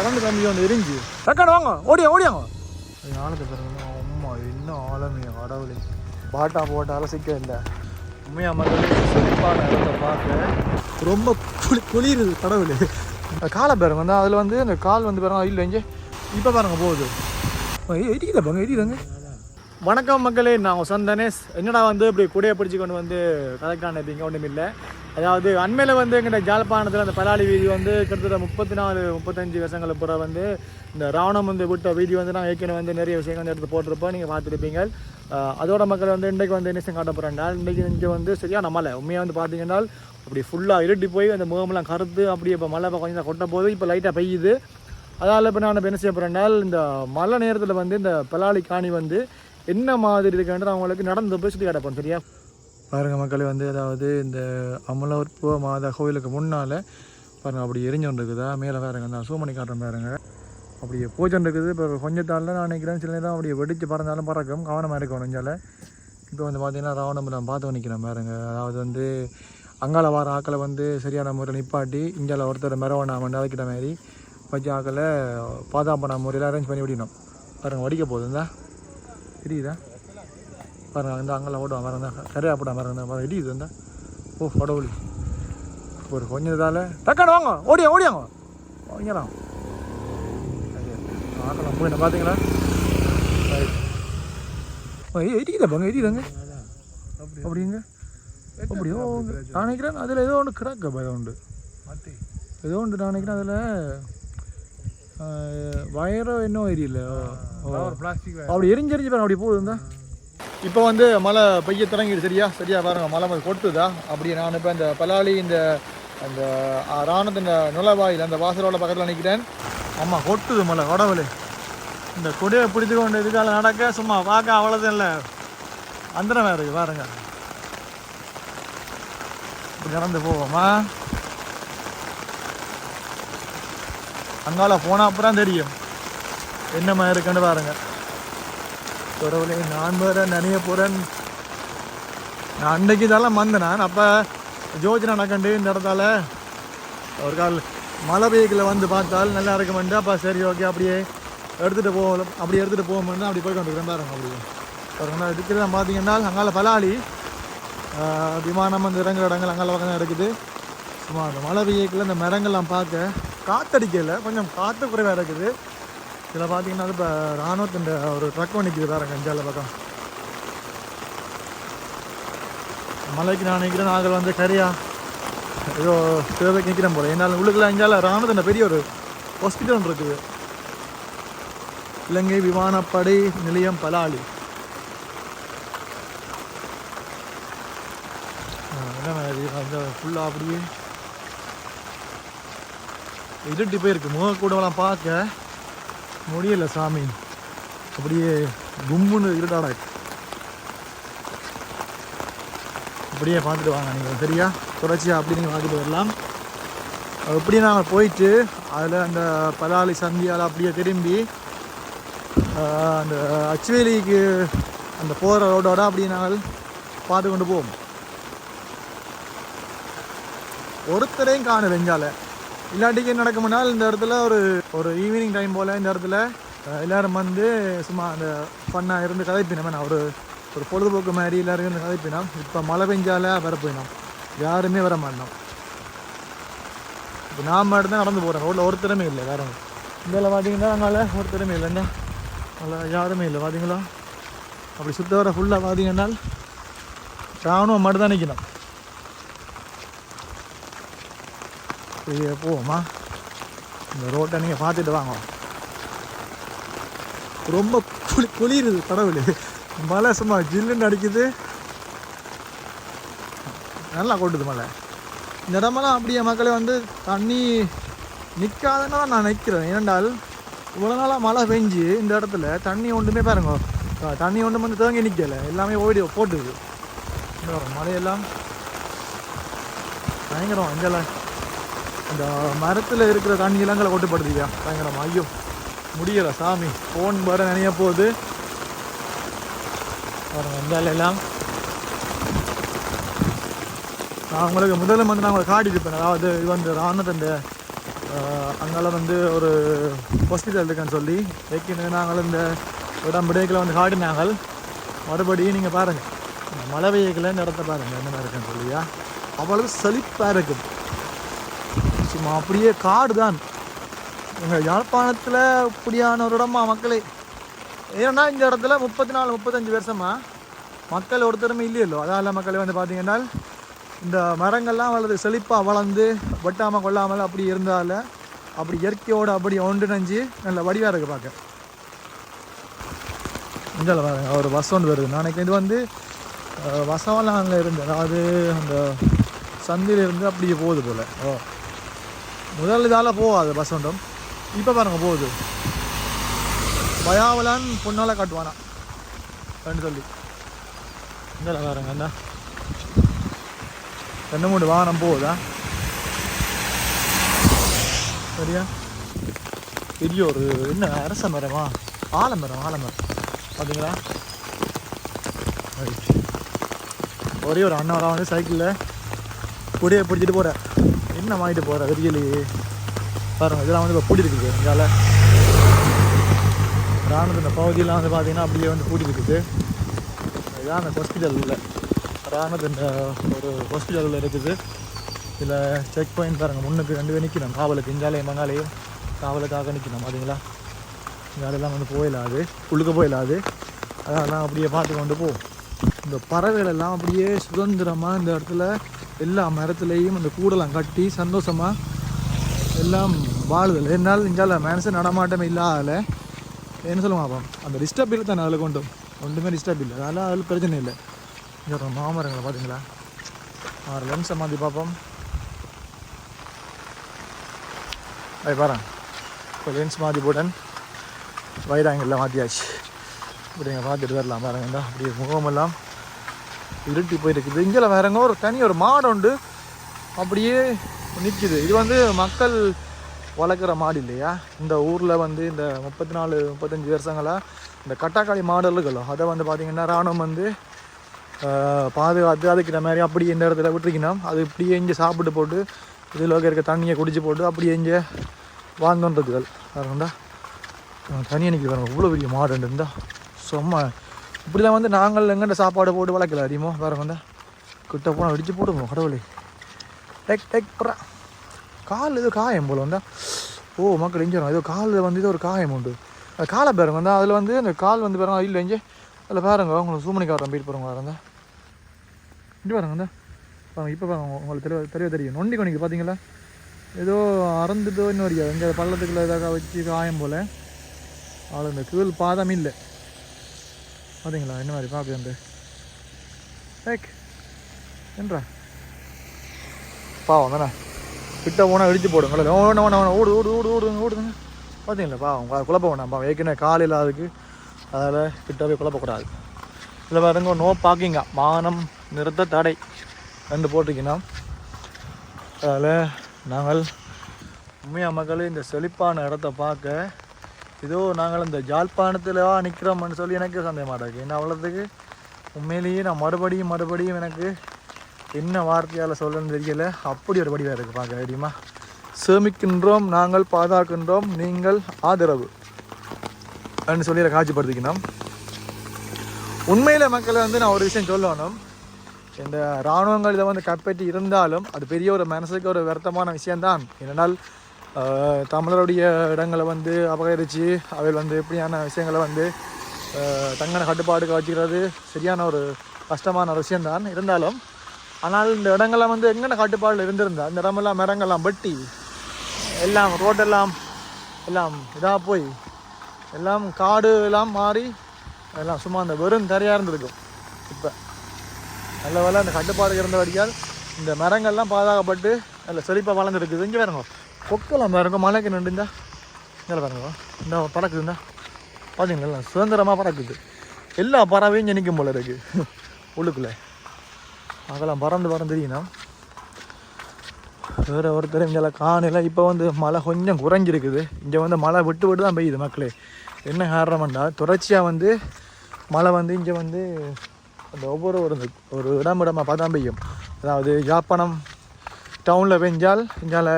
Current கம்பி ஒன்று எரிஞ்சு. டக்கான வாங்க. ஓடியா ஓடியாங்க ஆழத்தை பாருங்க அம்மா இன்னும் ஆழமே கடவுளே. பாட்டா போட்டாலும் சிக்க இல்லை உண்மையாக மக்களே செழிப்பான இடத்தை பார்க்க ரொம்ப குளி குளிருது கடவுளே. அந்த காலை பாருங்க வந்து அதில் வந்து அந்த கால் வந்து பாருங்க இல்லை இங்கே. இப்போ பாருங்க போகுது. எரியுதா பாருங்க எரியுதாங்க வணக்கம் மக்களே நான் சொந்த தனேஷ். என்னடா வந்து இப்படி கூடையை பிடிச்சி கொண்டு வந்து கலெக்டான இருப்பீங்க ஒன்றும் இல்லை. அதாவது அண்மையில் வந்து எங்கிட்ட ஜாழ்ப்பாணத்தில் அந்த பலாளி வீதி வந்து கிட்டத்தட்ட முப்பத்தி நாலு முப்பத்தஞ்சு வருஷங்களுக்கு புற வந்து இந்த ராவணம் வந்து விட்ட வீதி வந்து நான் ஏற்கனவே வந்து நிறைய விஷயங்கள் வந்து எடுத்து போட்டிருப்போம். நீங்கள் பார்த்துருப்பீங்க. அதோட மக்கள் வந்து இன்றைக்கு வந்து என்ன காட்ட போகிறேன்னா இன்றைக்கி இங்கே வந்து சரியான மழை உண்மையாக வந்து பார்த்தீங்கன்னா அப்படி ஃபுல்லாக இருட்டி போய் அந்த முகமெல்லாம் கருத்து அப்படியே இப்போ மழை இப்போ கொஞ்சம் கொட்ட போது இப்போ லைட்டாக பெய்யுது. அதால் இப்போ நான் என்ன செய்ய போகிறேன்னால் இந்த மழை நேரத்தில் வந்து இந்த பலாளி காணி வந்து என்ன மாதிரி இருக்குன்ற அவங்களுக்கு நடந்து போய் சுற்றி கிடப்போம் சரியா? பாருங்க மக்களே வந்து அதாவது இந்த அமலோற்புவ மாதா கோயிலுக்கு முன்னால் பாருங்க அப்படி எரிஞ்சோண்டு இருக்குதா மேலே பாருங்க நான் சூமணி காட்டுறேன் பாருங்க. அப்படியே பூஜை இருக்குது இப்போ கொஞ்சத்தால நான் நினைக்கிறேன் சில நேரம் அப்படியே வெடித்து பறந்தாலும் பறக்கும். கவனமாக இருக்கும் நெஞ்சால. இப்போ வந்து பார்த்தீங்கன்னா ராவணம் நான் பார்த்து நிற்கிறேன் பாருங்க. அதாவது வந்து அங்கால வார ஆக்களை வந்து சரியான முறையில் நிப்பாட்டி இந்தியாவில் ஒருத்தர் மெரவனா வந்து மாதிரி வச்சு ஆக்களை பாதுகாப்பான முறையில் அரேஞ்ச் பண்ணி விடணும். பாருங்கள் வடிக்க போகுது தெரியுதா பாருங்க இந்த அங்கெல்லாம் ஓடுவான் பாருங்க கரையா போட்டான் பாருங்க பாருங்க இடியுது இந்த ஓ கடவுளி ஒரு கொஞ்சம் இதால் டக்கான வாங்க ஓடியா ஓடியாங்க வாங்கலாம் ஆக்கலாம் போய் பார்த்தீங்களா எரியுதா பாங்க எரியுதாங்க அப்படிங்க அப்படியோ நான் நினைக்கிறேன் அதில் ஏதோ ஒன்று கிடக்க பயம் உண்டு ஏதோ ஒன்று நான் நினைக்கிறேன் அதில் வயரோ என்னோ எரியல அப்படி எரிஞ்சு எரிஞ்சு பாருங்க அப்படி போகுதுந்தா. இப்போ வந்து மழை பெய்ய தொடங்கிடு சரியா? சரியா பாருங்க மழை வந்து கொட்டுதா? அப்படி நான் இப்போ இந்த பலாளி இந்த அந்த ராணுவத்தின் நுழைவாயில் அந்த வாசலோட பக்கத்தில் நிற்கிறேன் ஆமாம் கொட்டுது மழை கடவுளே. இந்த கொடியை பிடித்து கொண்டு இதுக்கால நடக்க சும்மா பார்க்க அவ்வளோதான் இல்லை. அந்தரம் இருக்கு பாருங்க. நடந்து போவோமா? அங்கால போனால் அப்புறம் தெரியும். என்ன மாதிரி இருக்குன்னு பாருங்க. கடவுளே நான் வேற நினைய போகிறேன் நான் அன்னைக்கு இதெல்லாம் வந்தேன் நான் அப்போ ஜோஜனா நடக்கண்டு இந்த இடத்தால. ஒரு கால் மழை பெய்யக்கில் வந்து பார்த்தால் நல்லா இருக்குமெண்டு. அப்போ சரி ஓகே அப்படியே எடுத்துகிட்டு போகலாம் அப்படி எடுத்துகிட்டு போகமெண்டு அப்படி போய் கொண்டு பாருங்க அப்படியே. பாருங்க இருக்கிறத பார்த்தீங்கன்னா அங்கால பலாளி விமானம் வந்து இறங்குற இடங்கள் அங்கால பக்கம் இருக்குது. சும்மா அந்த மழை பெய்யக்கில் இந்த மரங்கள்லாம் பார்க்க காற்றடிக்கலை கொஞ்சம் காற்று குறைவாக இருக்குது. இதில் பார்த்தீங்கன்னா இப்போ ராணுவத்தின் ஒரு ட்ரக் நிற்கிது வேறு கஞ்சாவில் பக்கம். மலைக்கு நான் நிற்கிறேன் நாங்கள் வந்து கரியா ஏதோ தேவைக்கு நிற்கிறேன் போல. என்னால் உள்ளுக்குள்ள அஞ்சால ராணுவத்தின் பெரிய ஒரு ஹாஸ்பிட்டல் ஒன்று இருக்குது. இலங்கை விமானப்படை நிலையம் பலாலி. என்ன ஃபுல்லாக அப்படியே. இருட்டி போயிருக்கு. முகக்கூடலாம் பார்க்க. முடியல சாமி. அப்படியே கும்முன்னு இருட்டாடா அப்படியே பார்த்துட்டு வாங்க நீங்கள் சரியா? தொடர்ச்சியாக அப்படி நீங்கள் பார்த்துட்டு வரலாம். அப்படியே நாங்கள் போயிட்டு அதில் அந்த பலாளி சந்தியால் அப்படியே திரும்பி அந்த அச்சுவேலிக்கு அந்த போகிற ரோடோட அப்படியே நாங்கள் பார்த்து கொண்டு போவோம். ஒருத்தரையும் காணும் வெஞ்சால இல்லாட்டிக்கு என்ன நடக்கும்னால் இந்த இடத்துல ஒரு ஒரு ஈவினிங் டைம் போல் இந்த இடத்துல எல்லோரும் எல்லாரும் வந்து சும்மா அந்த ஃபன்னாக இருந்து கதைப்பினோம். நான் ஒரு ஒரு பொழுதுபோக்கு மாதிரி எல்லோரும் இருந்து கதைப்பினோம். இப்போ மழை பெஞ்சால வர போயினோம் யாருமே வர மாட்டோம். இப்போ நாம் மட்டும் நடந்து போகிறோம் ரோட்டில் ஒருத்தருமே இல்லை வேற இதில் பார்த்தீங்கன்னா அதனால் ஒருத்தருமே இல்லைன்னா நல்லா யாருமே இல்லை பார்த்தீங்களா அப்படி சுற்ற வர ஃபுல்லாக பார்த்தீங்கன்னா ராணுவம் மட்டும் தான் நிற்கணும் அப்படியே போவோமா இந்த ரோட்டை நீங்கள் பார்த்துட்டு வாங்க ரொம்ப குளி குளிருது கடவுள் மழை சும்மா ஜில்லுன்னு அடிக்குது நல்லா கொட்டுது மழை இந்த இடமெல்லாம் அப்படியே மக்களே வந்து தண்ணி நிற்காதுன்னு நான் நிற்கிறேன் ஏனென்றால் இவ்வளோ நாளாக மழை பெஞ்சு இந்த இடத்துல தண்ணி ஒன்றுமே பாருங்க தண்ணி ஒன்றும் வந்து தேங்கி நிற்கலை எல்லாமே ஓடி போட்டுது மழையெல்லாம் பயங்கரம் அஞ்சலை இந்த மரத்தில் இருக்கிற தண்ணியெல்லாம் இளங்களை கொட்டுப்படுதுயா பயங்கரம். ஐயோ முடியலை சாமி. ஃபோன் வர நினைய போகுது. பாருங்க இந்த எல்லாம். நான் உங்களுக்கு முதல்ல வந்து நான் உங்களுக்கு காட்டியிருப்பேன் அதாவது இது வந்து ராணுவத்தின் அங்கால வந்து ஒரு ஹாஸ்பிட்டல் இருக்குன்னு சொல்லி ஏற்கனவே நாங்கள் இந்த இடம் விடைக்கில் வந்து காட்டினாங்க. மறுபடியும் நீங்கள் பாருங்கள் மழை வெயில்களை நடத்த பாருங்கள் என்ன இருக்குன்னு சொல்லியா? அவ்வளவு செழிப்பாக இருக்குது. சும்மா அப்படியே காடு தான் எங்கள் யாழ்ப்பாணத்தில் இப்படியான ஒரு இடமா மக்களே? ஏன்னா இந்த இடத்துல முப்பத்தி நாலு முப்பத்தஞ்சு வருஷமா மக்கள் ஒருத்தருமே இல்லையல்லோ? அதால் மக்களே வந்து பார்த்தீங்கன்னா இந்த மரங்கள்லாம் வளர்ந்து செழிப்பாக வளர்ந்து வெட்டாமல் கொள்ளாமல் அப்படி இருந்தால அப்படி இயற்கையோடு அப்படி ஒன்றிணைஞ்சு நல்ல வடிவாக இருக்குது பார்க்க. இங்கே ஒரு பஸ் ஒன்று வருது. நாளைக்கு இது வந்து அஹ், வசவெல்லாம் அங்கே இருந்து அதாவது அந்த சந்திலிருந்து அப்படியே போகுது போல். ஓ. முதல் இதால் போகாது பஸ் ஒன்றும் இப்போ பாருங்கள் போகுது. பயாவலான் பொண்ணால் காட்டுவானா? ரெண்டு சொல்லி இங்கே பாருங்க என்ன ரெண்டு மூணு வாகனம் போகுதா? சரியா? பெரிய ஒரு என்ன அரச மரமா? ஆலமரம் ஆலமரம். பார்த்தீங்களா ஒரே ஒரு அண்ணா வந்து சைக்கிளில் கொடியை பிடிச்சிட்டு போகிறேன் என்ன வாங்கிட்டு போகிற வெறியலி பாருங்கள் இதெல்லாம் வந்து இப்போ பூட்டி இருக்குது எங்கால ராணுவ இந்த பகுதியெல்லாம் வந்து பார்த்தீங்கன்னா அப்படியே வந்து பூடி இருக்குது இதான் அந்த ஹாஸ்பிட்டல் உள்ள. ராணுவ இந்த ஒரு ஹாஸ்பிட்டல் உள்ள இருக்குது. இதில் செக் பாயிண்ட் பாருங்கள் முன்னுக்கு ரெண்டு பேர் நிற்கணும் காவலுக்கு இங்காலையும் மங்காலையும் காவலுக்காக நிற்கணும் பார்த்தீங்களா இங்காலெல்லாம் வந்து போயிடாது உள்ளுக்க போயிடாது அதெல்லாம் அப்படியே பார்த்து கொண்டு போ. இந்த பறவைகள் எல்லாம் அப்படியே சுதந்திரமாக இந்த இடத்துல எல்லா மரத்துலேயும் அந்த கூடெல்லாம் கட்டி சந்தோஷமாக எல்லாம் வாழுதல். என்னால் இங்கால மனசு நடமாட்டமே இல்லாதல என்ன சொல்லுவோம் அப்போ அந்த டிஸ்டர்ப் இல்லை தானே அதில் கொண்டும்? ஒன்றுமே டிஸ்டர்ப் இல்லை. அதெல்லாம் அதில் பிரச்சனை இல்லை. இங்கே மாமரங்களை பார்த்தீங்களா ஆறு லென்ஸை மாற்றி பார்ப்போம். அது பாரு இப்போ லென்ஸ் மாற்றி போட்டேன். வைராங்கெல்லாம் மாற்றியாச்சு இப்படிங்க பார்த்துட்டு வரலாம் பாருங்க. இந்தா அப்படியே முகமெல்லாம் இருட்டி போயிருக்குது. இங்கே வேறங்க ஒரு தனி ஒரு மாடு உண்டு. அப்படியே நிற்கிது இது வந்து மக்கள் வளர்க்குற மாடு இல்லையா? இந்த ஊரில் வந்து இந்த முப்பத்தி நாலு முப்பத்தஞ்சு வருஷங்களாக இந்த கட்டாக்காளி மாடல்களும் அதை வந்து பார்த்திங்கன்னா ராணுவம் வந்து பாதுகாத்து அதுக்கிற மாதிரி அப்படியே இந்த இடத்துல விட்டுருக்கணும் அது இப்படியே இங்கே சாப்பிட்டு போட்டு இதில் இருக்க தண்ணியை குடிச்சு போட்டு அப்படியே இங்கே வாழ்ந்துன்றதுகள் பாருங்கண்டா தனியாக நிற்கிது இவ்வளோ பெரிய மாடு இருந்தால் சும்மா இப்படிலாம் வந்து நாங்கள் எங்கள்கிட்ட சாப்பாடு போட்டு வளர்க்கல அதிகமாக வேறு வந்தால் கிட்ட போனால் அடிச்சு போடுவோம் கடவுளே. டெக் டெக் ப்ரா கால் ஏதோ காயம் போல் வந்தா. ஓ மக்கள் இங்கே ஏதோ காலில் வந்து ஏதோ ஒரு காயம் உண்டு. அது காலை பாருங்க வந்தால் அதில் வந்து அந்த கால் வந்து பாருங்க இல்லை இங்கே. அதில் பாருங்க உங்களுக்கு சூமணி காரம் போயிட்டு போகிறவங்க பாருங்க இங்கே பாருங்க வந்தா. பாருங்க இப்போ பாருங்க உங்களுக்கு தெரிய தெரிய தெரியும். நொண்டி கொண்டிக்கு பார்த்தீங்களா ஏதோ அறந்துட்டோ இன்னும் வரையா எங்கே பள்ளத்துக்குள்ள ஏதாவது வச்சு காயம் போல். ஆள் இந்த கீழ் பாதம் இல்லை. பார்த்தீங்களா என்ன மாதிரி பார்க்குறது ஏக் என்றா பாவம் தானே? கிட்ட போனால் இடிச்சு போடுங்களே ஓட வேணா வேணா ஓடு ஓடு ஓடு ஓடுங்க. ஓடுதுங்க பார்த்தீங்களா பாவம் கு- குழப்ப வேணாம். பாவம் ஏற்கனவே காலையில் அதுக்கு அதில் கிட்ட போய் குழப்பக்கூடாது. இதில் பாருங்க நோ பார்க்கிங்கா வாகனம் நிறுத்த தடை. ரெண்டு போட்டிருக்கீங்கன்னா அதில் நாங்கள் உண்மையாக மக்கள் இந்த செழிப்பான இடத்த பார்க்க இதோ நாங்கள் இந்த ஜாழ்ப்பாணத்தில் நிற்கிறோம்னு சொல்லி எனக்கு சந்தேகமாக இருக்குது என்ன அவ்வளோத்துக்கு உண்மையிலேயே நான் மறுபடியும் மறுபடியும் எனக்கு என்ன வார்த்தையால் சொல்லணும்னு தெரியல. அப்படி ஒரு வடிவாக இருக்குது பார்க்க தெரியுமா? சேமிக்கின்றோம் நாங்கள் பாதுகாக்கின்றோம் நீங்கள் ஆதரவு. அப்படின்னு சொல்லி அதை காட்சிப்படுத்திக்கணும் உண்மையில் மக்களை வந்து நான் ஒரு விஷயம் சொல்லணும். இந்த இராணுவங்கள் இதை வந்து கப்பற்றி இருந்தாலும் அது பெரிய ஒரு மனசுக்கு ஒரு வருத்தமான விஷயம்தான். ஏனென்றால் தமிழருடைய இடங்களை வந்து அபகரித்து அவை வந்து இப்படியான விஷயங்களை வந்து தங்கன கட்டுப்பாடு வச்சுக்கிறது சரியான ஒரு கஷ்டமான ஒரு விஷயம்தான். இருந்தாலும் ஆனால் இந்த இடங்கள்லாம் வந்து எங்கன கட்டுப்பாடில் இருந்திருந்தா இந்த இடமெல்லாம் மரங்கள்லாம் வெட்டி எல்லாம் ரோட்டெல்லாம் எல்லாம் இதாக போய் எல்லாம் காடு எல்லாம் மாறி எல்லாம் சும்மா அந்த வெறும் தரையாக இருந்திருக்கும். இப்போ நல்ல வேலை அந்த கட்டுப்பாடு இருந்தபடியால் இந்த மரங்கள்லாம் பாதுகாக்கப்பட்டு நல்ல செழிப்பாக வளர்ந்துருக்குது. இங்கே பாருங்க. கொக்கலாம் பாருங்க மலைக்கு நின்றுந்தா. இதில் பாருங்க இந்த பறக்குதுந்தா பார்த்தீங்களா சுதந்திரமாக பறக்குது. எல்லா பறவையும் நினைக்கும் போல இருக்கு. உள்ளுக்குள்ளே. அதெல்லாம் பறந்து பறந்து தெரியணும் வேறு ஒருத்தர் இங்கெல்லாம் காணையில் இப்போ வந்து மழை கொஞ்சம் குறைஞ்சிருக்குது. இங்கே வந்து மழை விட்டு விட்டு தான் பெய்யுது மக்களே. என்ன காரணம்டா தொடர்ச்சியாக வந்து மழை வந்து இங்கே வந்து அந்த ஒவ்வொரு ஒரு ஒரு இடம் இடமாக பார்த்தா பெய்யும். அதாவது யாழ்ப்பாணம் டவுனில் பெஞ்சால் இங்கால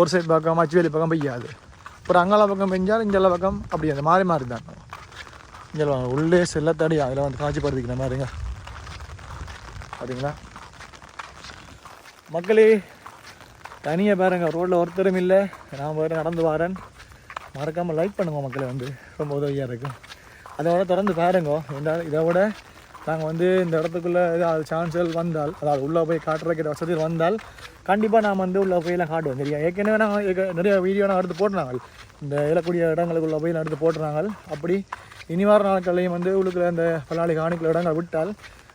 ஒரு சைடு பக்கம் அச்சுவேலி பக்கம் பெய்யாது. அப்புறம் அங்கால பக்கம் பெஞ்சால் இங்கெல்லாம் பக்கம் அப்படி அந்த மாறி மாறி தான். இங்கே உள்ளே செல்லத்தடி அதில் வந்து காட்சிப்படுத்திக்கிற மாதிரிங்க. பார்த்தீங்களா மக்களே தனியாக பாருங்க ரோட்டில் ஒருத்தரும் இல்லை. நான் வேறு நடந்து வரேன். மறக்காமல் லைக் பண்ணுங்க மக்களே வந்து. ரொம்ப உதவியாக இருக்கும். அதோட திறந்து பாருங்க. இதை விட நாங்கள் வந்து இந்த இடத்துக்குள்ளே ஏதாவது சான்ஸ்கள் வந்தால் அதாவது உள்ளே போய் காட்டுறக்கிற வசதி வந்தால் கண்டிப்பாக நான் வந்து உள்ளே போயெல்லாம் காட்டுவேன் சரியா ஏற்கனவே நாங்கள் நிறைய வீடியோ நான் எடுத்து போட்டுறாங்க இந்த இழக்கூடிய இடங்களுக்குள்ளே போய் நான் எடுத்து போட்டுறாங்க அப்படி இனி வார நாட்கள்லையும் வந்து உள்ளுக்குள்ள இந்த பல்லாளி காணிக்குள்ள இடங்கள் விட்டால்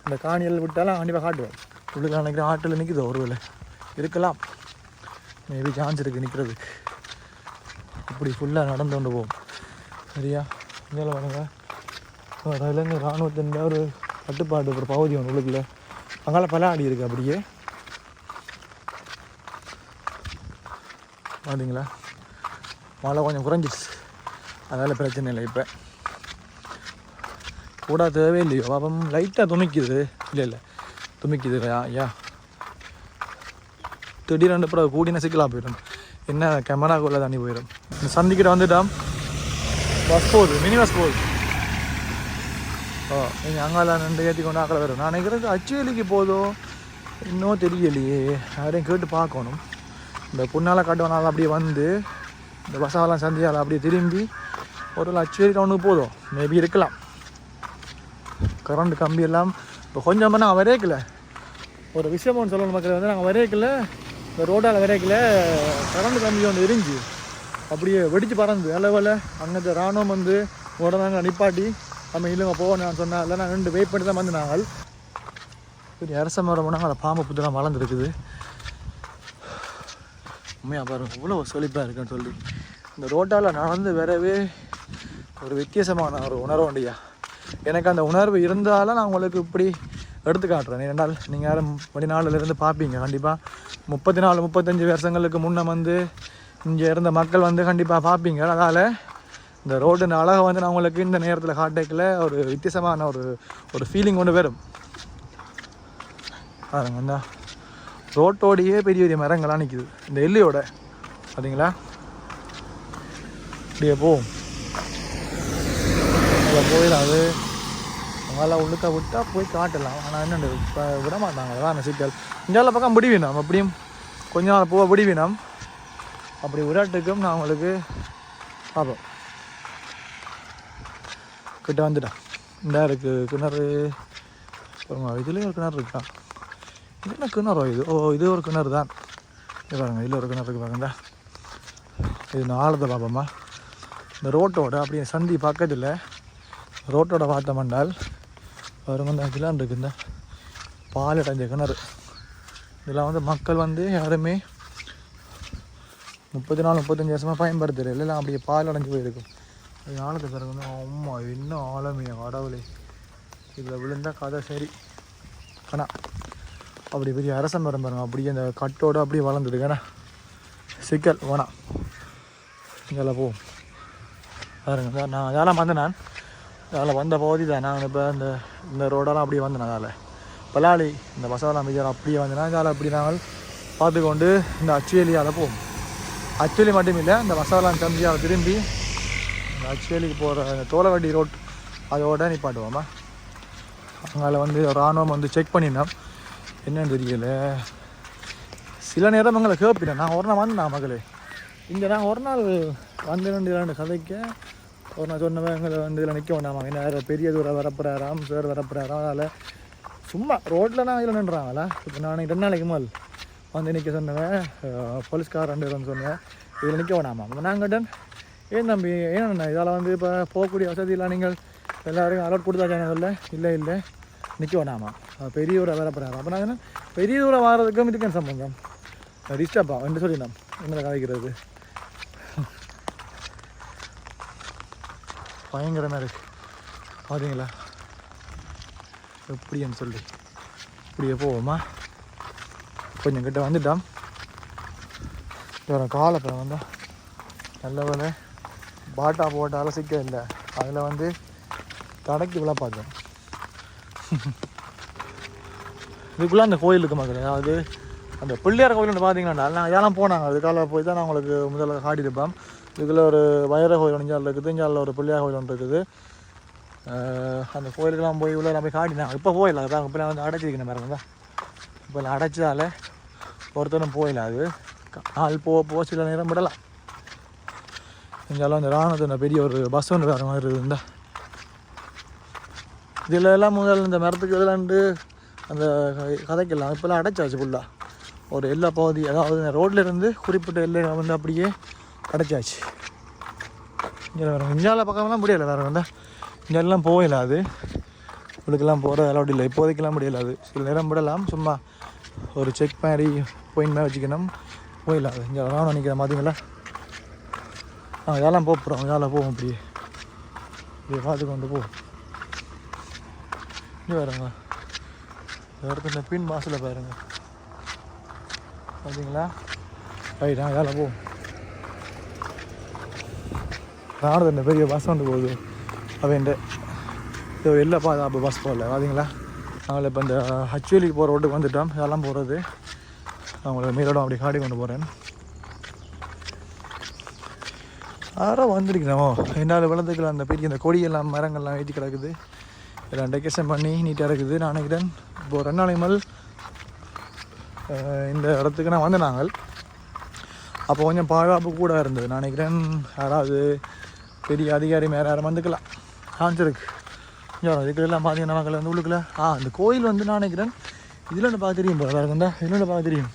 இந்த காணிகள் விட்டால் நான் கண்டிப்பாக காட்டுவேன் உள்ளுக்குள்ள நினைக்கிற ஆட்டில் நிற்குது ஒருவேளை? இருக்கலாம். மேபி சான்ஸ் இருக்குது நிற்கிறதுக்கு இப்படி ஃபுல்லாக நடந்து கொண்டு போவோம். சரியா? இதில் பாருங்கள் இலங்கை இராணுவத்தின் ஒரு கட்டுப்பாடு ஒரு பகுதி ஒன்று உள்ளுக்குள்ள அங்கால பல ஆடி இருக்கு அப்படியே. பார்த்தீங்களா மழை கொஞ்சம் குறைஞ்சிச்சு அதனால் பிரச்சனை இல்லை இப்போ. கூட தேவையில்லையோ? பாப்பம். லைட்டாக துமிக்குது. இல்லை இல்லை. துமிக்குது. யா ஐயா திடீரென்று அப்புறம் கூடின சிக்கலாக போயிடும். என்ன? கேமராக்குள்ளே தண்ணி போயிடும். சந்திக்கிட்ட வந்துட்டான் பஸ் போகுது. மினி பஸ் போகுது. நீங்கள் அங்கால நின்று ஏற்றி கொண்டு அக்கறை வரும். நான் நினைக்கிறது அச்சுவேலிக்கு போதும் இன்னும் தெரியலையே. யாரையும் கேட்டு பார்க்கணும். இந்த புண்ணால் காட்டுவனால அப்படியே வந்து இந்த பசாவெல்லாம் சந்தியால் அப்படியே திரும்பி ஒரு அச்சுவேலி டவுனுக்கு போதும். மேபி இருக்கலாம். கரண்ட் கம்பி எல்லாம் இப்போ கொஞ்சம் நான் வரையக்கல ஒரு விஷயம் ஒன்று சொல்லணும் மக்கள் வந்து நாங்கள் வரையக்கல இந்த ரோட்டால் வரையக்கல கரண்ட் கம்பி ஒன்று எரிஞ்சு அப்படியே வெடித்து பறந்து அளவில் அங்கே ராணுவம் வந்து உடனே நிப்பாட்டி நம்ம இல்லைங்க போவோம் நான் சொன்னேன். இல்லை நான் ரெண்டு வெயிட் பண்ணி தான் வந்து நாங்கள் சரி அரச மரம் போனாங்க அந்த பாம்பு புத்தெல்லாம் வளர்ந்துருக்குது உண்மையாக பாருங்க இவ்வளோ செழிப்பாக இருக்குன்னு சொல்லி. இந்த ரோட்டால் நடந்து வரவே ஒரு வித்தியாசமான ஒரு உணர்வு உண்டுயா. எனக்கு அந்த உணர்வு இருந்தாலும் நான் உங்களுக்கு இப்படி எடுத்து காட்டுறேன். ஏனென்றால் நீங்கள் யாரும் வெளிநாடுலேருந்து பார்ப்பீங்க கண்டிப்பாக முப்பத்தி நாலு முப்பத்தஞ்சு வருஷங்களுக்கு முன்னே வந்து இங்கே இருந்த மக்கள் வந்து கண்டிப்பாக பார்ப்பீங்க. அதனால் இந்த ரோடு அழகை வந்து நான் உங்களுக்கு இந்த நேரத்தில் காட்டேக்கில் ஒரு வித்தியாசமான ஒரு ஒரு ஃபீலிங் ஒன்று வரும். பாருங்க இந்த. ரோட்டோடையே பெரிய பெரிய மரங்கள்லாம் நிற்கிது இந்த எல்லையோட பார்த்தீங்களா அப்படியே போவோம் அதில் போயிடாது. அவங்களால உள்ளுக்க விட்டா போய் காட்டலாம். ஆனால் என்ன இப்போ விட மாட்டாங்க அதான் சிக்கல். இந்தியாவில் பக்கம் விடுவினோம் அப்படியும் கொஞ்ச நாள் போக விடுவினோம் அப்படி விராட்டுக்கும் நான் உங்களுக்கு பார்ப்போம் கிட்ட வந்துடா. இந்த இருக்கு கிணறு. பாருங்க இதுலேயும் ஒரு கிணறு இருக்கா? என்ன கிணறோ இது? ஓ இது ஒரு கிணறு தான். இது பாருங்க இதில் ஒரு கிணறு இருக்கு பாருங்க இது நாளத்தை பாபம்மா இந்த ரோட்டோட அப்படியே சந்தி பக்கத்தில் ரோட்டோட பார்த்தோம்னால் பாருங்க இந்த இதெல்லாம் இருக்கு இந்த. பால் அடைஞ்ச கிணறு. இதில் வந்து மக்கள் வந்து யாருமே முப்பத்தி நாலு முப்பத்தஞ்சு வருஷமாக பயன்படுத்துகிற இல்லைலாம் அப்படியே பால் அடைஞ்சு போயிருக்கும் அது பிறகு வந்து அம்மா என்ன ஆழமையா கடவுளே. இதில் விழுந்தா கதை சரி. ஆனால் அப்படி பெரிய அரச மரம் பாருங்க அப்படியே அந்த கட்டோட அப்படியே வளர்ந்துடுங்கண்ணா சிக்கல் வேணாம் இதெல்லாம் போவோம் பாருங்க சார் நான் அதெல்லாம் வந்தேன் நான். அதில் வந்த பகுதி தான். நான் இப்போ இந்த இந்த ரோடெல்லாம் அப்படியே வந்தேன் அதில். பலாளி இந்த பசவெல்லாம் மிஜர் அப்படியே வந்தேன்னா அதில் அப்படி நாங்கள் பார்த்துக்கொண்டு இந்த அச்சுவேலியால் போவோம் அச்சுவேலி மட்டும் இல்லை இந்த தம்பி அதை திரும்பி நச்சேலிக்கு போகிற இந்த தோலவட்டி ரோட் அதோட நிப்பாட்டுவோமா? அங்கே வந்து இராணுவம் வந்து செக் பண்ணினோம் என்னன்னு தெரியல. சில நேரம் எங்களை கேப்பிட்டேன். நான் ஒரு நாள் வந்தேன் மகளே. இங்கே நான் ஒரு நாள் வந்து ரெண்டு ரெண்டு கதைக்க. ஒரு நாள் சொன்னவன் எங்களை வந்து இதில் நிற்க வேண்டாமா? என்ன வேறு பெரிய தூரம் வரப்புறாராம் சார் வரப்புறாராம் அதனால் சும்மா ரோட்டில் நான் இதில் நின்றாங்களா? இப்போ நான் ரெண்டு நாளைக்கு மேல் வந்து நிற்க சொன்னவன் போலீஸ்கார் ரெண்டு பேரும் சொன்னேன் இதில் நிற்க வேணாமா நாங்கள் நான் கேட்டேன் ஏன் தம்பி ஏன்னா இதால் வந்து இப்போ போகக்கூடிய வசதியெல்லாம் நீங்கள் எல்லாருக்கும் அலர்ட் கொடுத்தா இல்லை இல்லை இல்லை. நிற்க வேணாமா பெரியவரை பெரிய தூரம் அப்போ நான் பெரியவரை பெரிய தூரம் வாரதுக்கும் இதுக்கும் சம்பந்தம்? டிஸ்டர்பா என்று சொல்லிடலாம் என்ன கதைக்கிறது பயங்கரமாக இருக்கு. பார்த்தீங்களா எப்படின்னு சொல்லி. இப்படியே போவோமா? கொஞ்சம் கிட்ட வந்துட்டான் வேறு காலத்தில் வந்தால் நல்ல வேலை பாட்டா போட்டாலும் சிக்க இல்லை. அதில் வந்து தடக்கி விழா பார்த்தோம் இதுக்குள்ளே அந்த கோயில் இருக்கு மக்கள். அதாவது அந்த பிள்ளையார் கோயில் பார்த்தீங்கன்னா நான் ஏலாம் போனாங்க அதுக்கால போய் தான் நான் உங்களுக்கு முதல்ல காட்டியிருப்பேன். இதுக்குள்ளே ஒரு வைர கோயில் ஒன்று இருக்குது இங்கே ஒரு பிள்ளையார் கோயில் ஒன்று இருக்குது. அந்த கோயிலுக்கெல்லாம் போய் உள்ள போய் காட்டினாங்க இப்போ போயிடல அதான் இப்போ நான் வந்து அடைச்சிருக்கேன் பாருங்க தான் இப்போ அடைச்சதால ஒருத்தரும் போயிடல அது. கால் நாள் போக போக சில நேரம் விடலாம். இங்கெல்லாம் இந்த ராணுவத்தின் பெரிய ஒரு பஸ் ஒன்று வேறு மாதிரி இருந்தா. இதில் எல்லாம் முதல்ல இந்த மரத்துக்கு விளாண்டு அந்த க- கதைக்கெல்லாம் இப்போல்லாம் அடைச்சாச்சு ஃபுல்லாக ஒரு எல்லா பகுதி அதாவது ரோட்டில் இருந்து குறிப்பிட்ட எல்லை வந்து அப்படியே அடைச்சாச்சு. இங்கே வேறு இஞ்சால பக்கம்லாம் முடியலை வேறு வந்தால் இங்கெல்லாம் போகல அது. இவளுக்கெல்லாம் போகிற அலௌட் இல்லை இப்போதைக்கெல்லாம் முடியல அது. சில நேரம் விடலாம் சும்மா ஒரு செக் மாதிரி பாயிண்ட் மாதிரி வச்சுக்கணும். போயிடலாம் அது. இங்கே ராணுவம் நிற்கிற மாதிரிங்களா ஆ வேலை போகிறோம் வேலை போவோம் அப்படியே இப்படியே பார்த்து கொண்டு போ. இங்கே பாருங்க. இந்த இடத்துல பின் மாசில் பாருங்க. பார்த்தீங்களா ரைட் நான் வேலை போவோம் நானும் இந்த பெரிய பஸ் வந்து போகுது. அவன் இது இல்லைப்பா அப்போ பஸ் போகல. பார்த்தீங்களா நாங்கள் இப்போ இந்த ஹச்வேலிக்கு போகிற ரோட்டுக்கு வந்துட்டோம். இதெல்லாம் போகிறது அவங்கள உங்களுக்கு அப்படி காடி கொண்டு போகிறேன் யாரோ வந்திருக்கிறோமோ. என்னால் விளந்துக்கலாம் அந்த பெரிய இந்த கொடியெல்லாம் மரங்கள்லாம் ஏற்றி கிடக்குது. எல்லாம் டெக்கரேஷன் பண்ணி நீட்டாக இருக்குது. நான் நினைக்கிறேன் இப்போது ரெண்டு நாளைக்கு மேல் இந்த இடத்துக்கு நான் வந்தேன் நாங்கள். அப்போ கொஞ்சம் பாதுகாப்பு கூட இருந்தது. நான் நினைக்கிறேன் யாராவது பெரிய அதிகாரி மேலே யாரும் வந்துக்கலாம். காமிச்சிருக்கு கொஞ்சம் இதுக்கெல்லாம் பார்த்தீங்கன்னா மக்கள் வந்து உள்ளுக்குள்ள. ஆ அந்த கோயில் வந்து நான் நினைக்கிறேன் இதில் ஒன்று பார்க்க தெரியும் போல. வேறு இருந்தால் இதில் ஒன்று பார்க்க தெரியும்.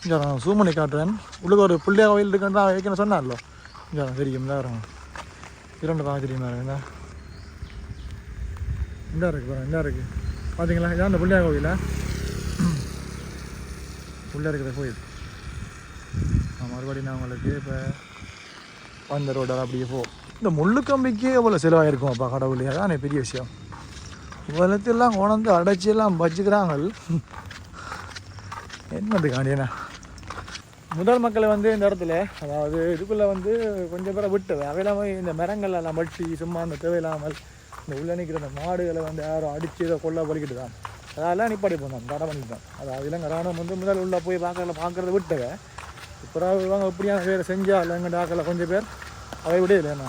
கொஞ்சம் நான் காட்டுறேன். உள்ளுக்கு ஒரு பிள்ளையா கோயில் இருக்குன்னு தான் வைக்கணும் சொன்னார்லோ. இதான் தெரியும் தான் வரும் இதில் ஒன்று பார்க்க தெரியும் வேறு இருந்தால் இந்த பாருங்க இந்த இருக்குது பார்த்தீங்களா இதான் அந்த பிள்ளையார் கோயிலா உள்ளே இருக்கிற கோயில் மறுபடியும் நான் உங்களுக்கு இப்போ வந்த ரோடால் அப்படியே போ. இந்த முள்ளுக்கம்பிக்கு எவ்வளோ செலவாயிருக்கும் அப்பா கடவுளே? அதான் பெரிய விஷயம். உலகத்தெல்லாம் கொண்டு அடைச்சி எல்லாம் வச்சுக்கிறாங்க என்னது காண்டியண்ணா முதல் மக்களை வந்து இந்த இடத்துல அதாவது இதுக்குள்ளே வந்து கொஞ்சம் பேரை விட்டு அவையெல்லாம் போய் இந்த மரங்கள் எல்லாம் வெட்டி சும்மா அந்த தேவையில்லாமல் இந்த உள்ளே நிற்கிற அந்த மாடுகளை வந்து யாரும் அடித்து இதை கொள்ள பலிக்கிட்டு தான் அதெல்லாம் நிப்பாடி போனோம் தடை பண்ணிட்டோம் அதாவது இலங்கை ராணுவம் வந்து முதல் உள்ளே போய் பார்க்கறத பார்க்குறத விட்டவை இப்போ இவங்க எப்படியான வேறு செஞ்சால் இல்லைங்க டாக்கில் கொஞ்சம் பேர் அதை விட இல்லைண்ணா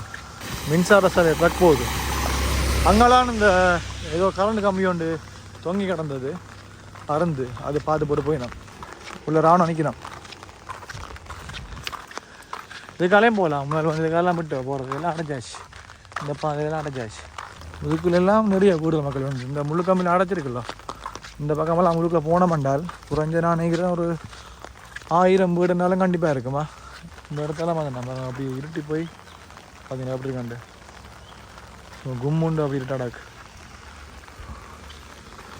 மின்சார சாலை ட்ரக் போகுது அங்கெல்லாம் இந்த ஏதோ கரண்ட் கம்பி ஒன்று தொங்கி கிடந்தது. அறந்து அது பார்த்து போட்டு போயினான் உள்ள ராணுவம் நிற்கணும் இதுக்காலையும் போகலாம் முன்னாடி வந்து இதுக்காலாம் விட்டு போகிறது எல்லாம் அடைஞ்சாச்சு. இந்த பாதையெல்லாம் முதுக்கில் எல்லாம் நிறைய கூடுதல் மக்கள் வந்து இந்த முழுக்கம்பில் கம்பியில் அடைச்சிருக்குல்ல. இந்த பக்கமெல்லாம் முழுக்க போன மண்டால் குறைஞ்ச நான் நினைக்கிறேன் ஒரு ஆயிரம் வீடுனாலும் கண்டிப்பாக இருக்குமா? இந்த இடத்துல வந்து நம்ம அப்படி இருட்டி போய் பார்த்தீங்கன்னா அப்படி கண்டு கும்முண்டு அப்படி இருட்டாடாக்கு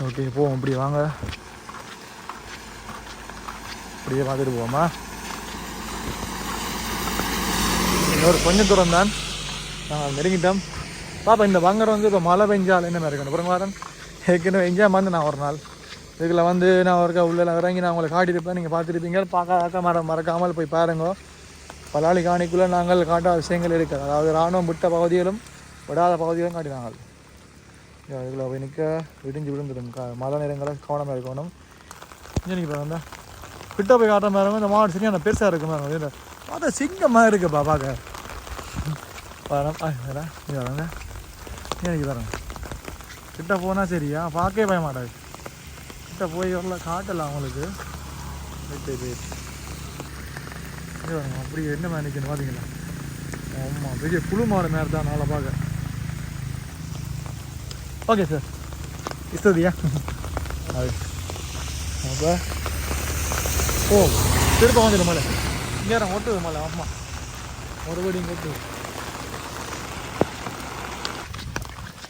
ஓகே போவோம் இப்படி வாங்க. அப்படியே பார்த்துட்டு போவோமா? இன்னொரு கொஞ்சம் தூரம் தான் நாங்கள் நெருங்கிட்டோம். பாப்பா இந்த வங்கரம் வந்து இப்போ மழை பெஞ்சால் என்ன மாதிரி இருக்கணும்? அப்புறம் ஏற்கனவே எங்கேயா வந்து நான் ஒரு நாள். இதில் வந்து நான் ஒருக்கா உள்ள இறங்கி நான் உங்களை காட்டியிருப்பேன். நீங்கள் பார்த்துருப்பீங்க. பார்க்காத மற மறக்காமல் போய் பாருங்க. பலாளி காணிக்குள்ளே நாங்கள் காட்டாத விஷயங்கள் இருக்குது. அதாவது இராணுவம் விட்ட பகுதிகளும் விடாத பகுதிகளும் காட்டினாங்க இதில் போய் நிற்க விடிஞ்சு விழுந்துடும். கா மழை நேரங்களில் கவனமாக இருக்கணும். இங்கே இப்போ பாருங்க கிட்ட போய் காட்டுற மாதிரி இந்த மாடு சரியான பெருசாக இருக்கும் பாருங்க. பார்த்தா சிங்கமாக இருக்குப்பா பார்க்க வரேன் வரங்க வரேன் வரேங்க எனக்கு கிட்ட போனால் சரியா? பார்க்கவே பய மாட்டாது. கிட்ட போய் வரல காட்டலாம் அவங்களுக்கு. வெயிட் வெயிட் இங்கே வரணும் அப்படி என்ன மாதிரி நிற்கணும் பார்த்தீங்களா ஆமாம் பெரிய புழு மாடு மாதிரி தான் நாளை பார்க்க. Okay sir. இஸ்ததியா அது அப்போ. ஓ திருப்ப வந்துடும் மேலே நேரம் ஒட்டுது மலை அம்மா மறுபடியும் கொட்டு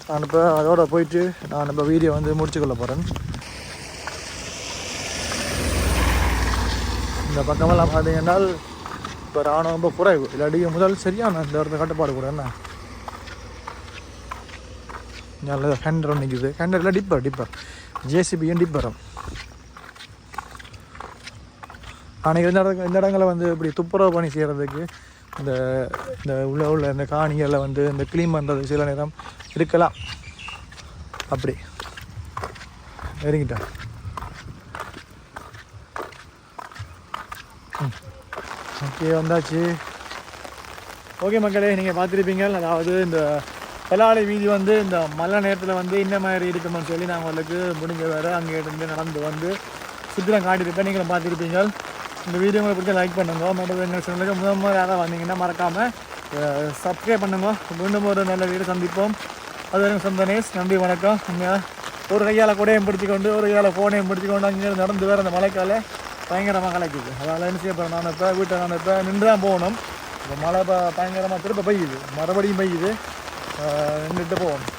நான் இப்போ அதோட போயிட்டு நான் இப்போ வீடியோ வந்து முடிச்சுக்கொள்ள போகிறேன் இந்த பக்கமெல்லாம் பார்த்தீங்கன்னா இப்போ ராணுவம் ரொம்ப குறைவு. இல்லாட்டி முதல் சரியான இந்த இடத்துல கட்டுப்பாடு கூட என்ன? நல்ல ஹேண்டர் நிற்குது ஹேண்டர் இல்லை டிப்பர் டிப்பர் ஜேசிபியும் டிப்பரும் ஆனால் இந்த இடங்கள் இந்த இடங்களை வந்து இப்படி துப்புரவு பணி செய்கிறதுக்கு இந்த இந்த உள்ள உள்ள இந்த காணிகளை வந்து இந்த க்ளீன் பண்ணுறது சில நேரம் இருக்கலாம். அப்படி. நெருங்கிட்டேன். ஓகே வந்தாச்சு. ஓகே மக்களே நீங்கள் பார்த்துருப்பீங்க. அதாவது இந்த பலாலை வீதி வந்து இந்த மழை நேரத்தில் வந்து இந்த மாதிரி இருக்குமென்னு சொல்லி நாங்கள் உங்களுக்கு முடிஞ்ச வேறு அங்கே இருந்து நடந்து வந்து சுத்திரம் காட்டியிருப்பேன். நீங்களும் பார்த்துருப்பீங்க. இந்த வீடியோ உங்களுக்கு பிடிச்ச லைக் பண்ணுங்க. மற்ற எங்கள் சேனலுக்கு முதல் முறை யாராவது வந்தீங்கன்னா மறக்காமல் சப்ஸ்கிரைப் பண்ணுங்க. மீண்டும் ஒரு நல்ல வீடு சந்திப்போம். அது வரைக்கும் சந்தனேஷ் நன்றி வணக்கம். உண்மையாக ஒரு கையால் கூடையும் பிடிச்சிக்கொண்டு ஒரு கையால் ஃபோனையும் பிடிச்சிக்கொண்டு அங்கே நடந்து வேறு அந்த மழைக்கால பயங்கரமாக கலைக்குது. அதனால் என்ன செய்ய போகிறேன் நான் இப்போ வீட்டை நான் இப்போ நின்று தான் போகணும். இப்போ மழை ப- பயங்கரமாக திரும்ப பெய்யுது. மறுபடியும் பெய்யுது. நின்றுட்டு போகணும்.